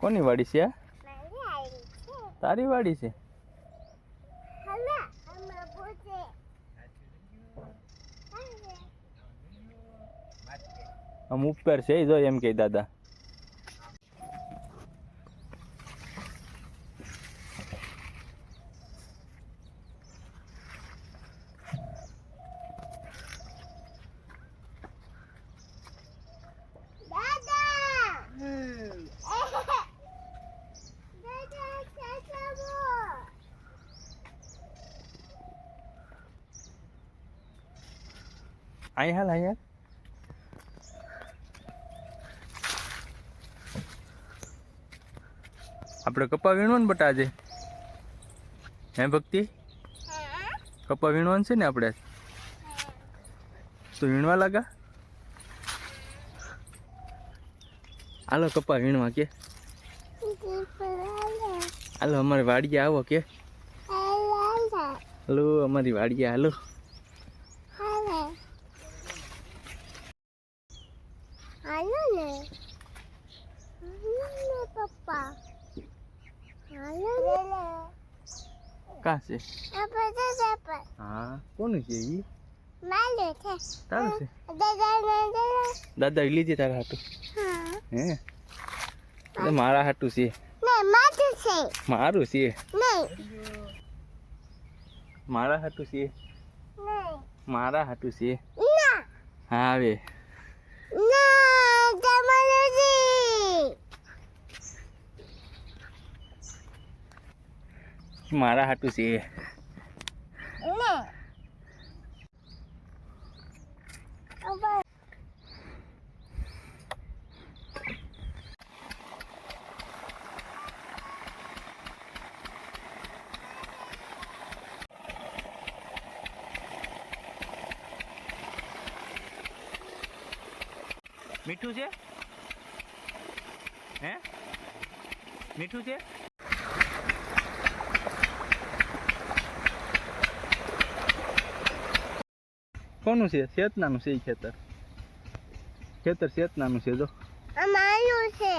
કોની વાડી છે આ? તારી વાડી છે આમ ઉપર છે જો એમ કે દાદા દાદા ચાચાબો અહીં હાલ અહીં હાલ. આપણે કપા વીણવાનું બટા આજે? હે ભક્તિ? કપા વીણવાનું છે ને આપણે? તો વીણવા લાગા? હાલો કપા વીણવા કે. હાલો અમારી વાડીએ આવો કે. હાલો અમારી વાડીએ હાલો હાલે. હાલો ને હાલો પપ્પા હાલો ને કા છે હા કોનું છે ઈ માલે છે તારું છે દાદા દાદા દાદા લીધી તારા હાટું હા એટલે મારા હાટું છે ને માથું છે મારું છે નહીં મારા હાટું છે મારા હાટું છે ના હા આવે ના તમારું છે મારા હાટું છે. મીઠું છે? હે? મીઠું છે? કોનું છે? શેતનાનું છે ખેતર. ખેતર શેતનાનું છે જો. અમારું છે.